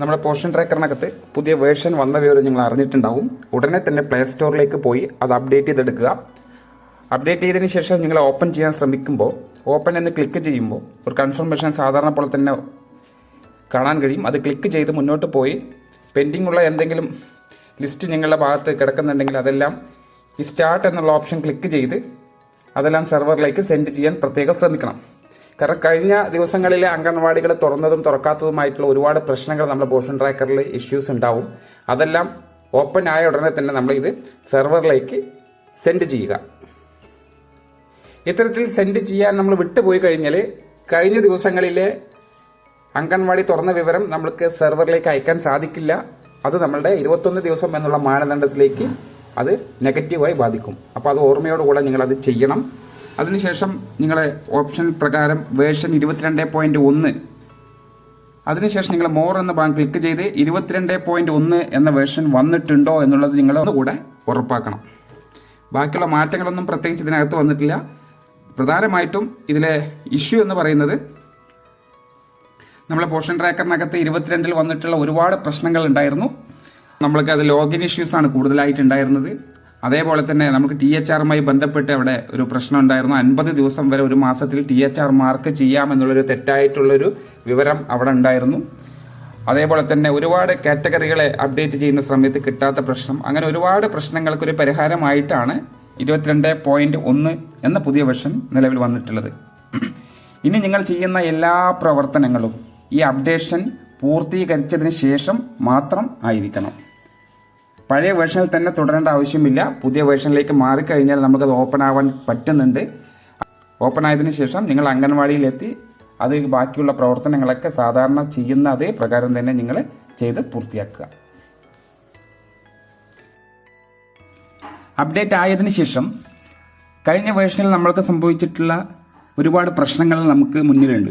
നമ്മുടെ പോഷൻ ട്രാക്കറിനകത്ത് പുതിയ വേർഷൻ വന്ന വിവരം നിങ്ങൾ അറിഞ്ഞിട്ടുണ്ടാവും. ഉടനെ തന്നെ പ്ലേ സ്റ്റോറിലേക്ക് പോയി അത് അപ്ഡേറ്റ് ചെയ്തെടുക്കുക. അപ്ഡേറ്റ് ചെയ്തതിന് ശേഷം നിങ്ങൾ ഓപ്പൺ ചെയ്യാൻ ശ്രമിക്കുമ്പോൾ ഓപ്പൺ എന്ന് ക്ലിക്ക് ചെയ്യുമ്പോൾ ഒരു കൺഫർമേഷൻ സാധാരണ പോലെ തന്നെ കാണാൻ കഴിയും. അത് ക്ലിക്ക് ചെയ്ത് മുന്നോട്ട് പോയി പെൻഡിംഗ് ഉള്ള എന്തെങ്കിലും ലിസ്റ്റ് നിങ്ങളുടെ ഭാഗത്ത് കിടക്കുന്നുണ്ടെങ്കിൽ അതെല്ലാം ഈ സ്റ്റാർട്ട് എന്നുള്ള ഓപ്ഷൻ ക്ലിക്ക് ചെയ്ത് അതെല്ലാം സെർവറിലേക്ക് സെൻഡ് ചെയ്യാൻ പ്രത്യേകം ശ്രമിക്കണം. കാരണം കഴിഞ്ഞ ദിവസങ്ങളിലെ അംഗൻവാടികൾ തുറന്നതും തുറക്കാത്തതുമായിട്ടുള്ള ഒരുപാട് പ്രശ്നങ്ങൾ നമ്മുടെ പോഷൻ ട്രാക്കറിൽ ഇഷ്യൂസ് ഉണ്ടാവും. അതെല്ലാം ഓപ്പൺ ആയ ഉടനെ തന്നെ നമ്മൾ ഇത് സെർവറിലേക്ക് സെൻഡ് ചെയ്യുക. ഇത്തരത്തിൽ സെൻഡ് ചെയ്യാൻ നമ്മൾ വിട്ടുപോയി കഴിഞ്ഞാൽ കഴിഞ്ഞ ദിവസങ്ങളിലെ അംഗൻവാടി തുറന്ന വിവരം നമ്മൾക്ക് സെർവറിലേക്ക് അയക്കാൻ സാധിക്കില്ല. അത് നമ്മളുടെ ഇരുപത്തൊന്ന് ദിവസം എന്നുള്ള മാനദണ്ഡത്തിലേക്ക് അത് നെഗറ്റീവായി ബാധിക്കും. അപ്പോൾ അത് ഓർമ്മയോടുകൂടെ നിങ്ങളത് ചെയ്യണം. അതിനുശേഷം നിങ്ങളെ ഓപ്ഷൻ പ്രകാരം വേർഷൻ ഇരുപത്തിരണ്ട് പോയിന്റ് ഒന്ന്. അതിനുശേഷം നിങ്ങൾ മോർ എന്ന ഭാഗം ക്ലിക്ക് ചെയ്ത് ഇരുപത്തിരണ്ട് പോയിന്റ് ഒന്ന് എന്ന വേർഷൻ വന്നിട്ടുണ്ടോ എന്നുള്ളത് നിങ്ങൾ ഒന്നുകൂടെ ഉറപ്പാക്കണം. ബാക്കിയുള്ള മാറ്റങ്ങളൊന്നും പ്രത്യേകിച്ച് ഇതിനകത്ത് വന്നിട്ടില്ല. പ്രധാനമായിട്ടും ഇതിലെ ഇഷ്യൂ എന്ന് പറയുന്നത് നമ്മളെ പോഷൻ ട്രാക്കറിനകത്ത് ഇരുപത്തിരണ്ടിൽ വന്നിട്ടുള്ള ഒരുപാട് പ്രശ്നങ്ങൾ ഉണ്ടായിരുന്നു. നമ്മൾക്ക് അത് ലോഗിൻ ഇഷ്യൂസ് ആണ് കൂടുതലായിട്ട് ഉണ്ടായിരുന്നത് അതേപോലെ തന്നെ നമുക്ക് ടി എച്ച് ആറുമായി ബന്ധപ്പെട്ട് അവിടെ ഒരു പ്രശ്നം ഉണ്ടായിരുന്നു. അൻപത് ദിവസം വരെ ഒരു മാസത്തിൽ ടി എച്ച് ആർ മാർക്ക് ചെയ്യാമെന്നുള്ളൊരു തെറ്റായിട്ടുള്ളൊരു വിവരം അവിടെ ഉണ്ടായിരുന്നു. അതേപോലെ തന്നെ ഒരുപാട് കാറ്റഗറികളെ അപ്ഡേറ്റ് ചെയ്യുന്ന സമയത്ത് കിട്ടാത്ത പ്രശ്നം. അങ്ങനെ ഒരുപാട് പ്രശ്നങ്ങൾക്കൊരു പരിഹാരമായിട്ടാണ് ഇരുപത്തിരണ്ട് പോയിന്റ് ഒന്ന് എന്ന പുതിയ വെർഷൻ നിലവിൽ വന്നിട്ടുള്ളത്. ഇനി നിങ്ങൾ ചെയ്യുന്ന എല്ലാ പ്രവർത്തനങ്ങളും ഈ അപ്ഡേഷൻ പൂർത്തീകരിച്ചതിന് ശേഷം മാത്രം ആയിരിക്കണം. പഴയ വേർഷനിൽ തന്നെ തുടരേണ്ട ആവശ്യമില്ല. പുതിയ വേർഷനിലേക്ക് മാറിക്കഴിഞ്ഞാൽ നമുക്കത് ഓപ്പൺ ആവാൻ പറ്റുന്നുണ്ട്. ഓപ്പൺ ആയതിനു ശേഷം നിങ്ങൾ അംഗൻവാടിയിലെത്തി അത് ബാക്കിയുള്ള പ്രവർത്തനങ്ങളൊക്കെ സാധാരണ ചെയ്യുന്ന അതേ പ്രകാരം തന്നെ നിങ്ങൾ ചെയ്ത് പൂർത്തിയാക്കുക. അപ്ഡേറ്റ് ആയതിനു ശേഷം കഴിഞ്ഞ വേർഷനിൽ നമ്മൾക്ക് സംഭവിച്ചിട്ടുള്ള ഒരുപാട് പ്രശ്നങ്ങൾ നമുക്ക് മുന്നിലുണ്ട്.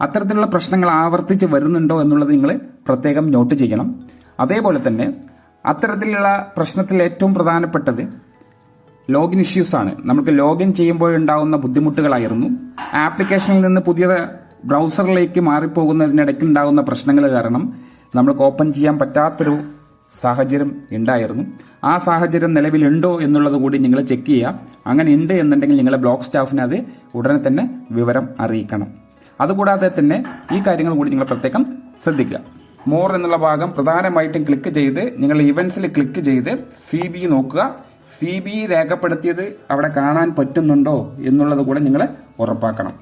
അത്തരത്തിലുള്ള പ്രശ്നങ്ങൾ ആവർത്തിച്ച് വരുന്നുണ്ടോ എന്നുള്ളത് നിങ്ങൾ പ്രത്യേകം നോട്ട് ചെയ്യണം. അതേപോലെ തന്നെ അത്തരത്തിലുള്ള പ്രശ്നത്തിൽ ഏറ്റവും പ്രധാനപ്പെട്ടത് ലോഗിൻ ഇഷ്യൂസ് ആണ്. നമുക്ക് ലോഗിൻ ചെയ്യുമ്പോഴുണ്ടാകുന്ന ബുദ്ധിമുട്ടുകളായിരുന്നു. ആപ്ലിക്കേഷനിൽ നിന്ന് പുതിയ ബ്രൗസറിലേക്ക് മാറിപ്പോകുന്നതിനിടയ്ക്ക് ഉണ്ടാകുന്ന പ്രശ്നങ്ങൾ കാരണം നമ്മൾക്ക് ഓപ്പൺ ചെയ്യാൻ പറ്റാത്തൊരു സാഹചര്യം ഉണ്ടായിരുന്നു. ആ സാഹചര്യം നിലവിലുണ്ടോ എന്നുള്ളത് കൂടി നിങ്ങൾ ചെക്ക് ചെയ്യുക. അങ്ങനെ ഉണ്ട് എന്നുണ്ടെങ്കിൽ നിങ്ങളെ ബ്ലോക്ക് സ്റ്റാഫിനെ അത് ഉടനെ തന്നെ വിവരം അറിയിക്കണം. അതുകൂടാതെ തന്നെ ഈ കാര്യങ്ങൾ കൂടി നിങ്ങൾ പ്രത്യേകം ശ്രദ്ധിക്കുക. മോർ എന്നുള്ള ഭാഗം പ്രധാനമായിട്ടും ക്ലിക്ക് ചെയ്ത് നിങ്ങൾ ഇവൻസിൽ ക്ലിക്ക് ചെയ്ത് സി ബി നോക്കുക. സി ബി രേഖപ്പെടുത്തിയത് അവിടെ കാണാൻ പറ്റുന്നുണ്ടോ എന്നുള്ളത് കൂടെ നിങ്ങൾ ഉറപ്പാക്കണം.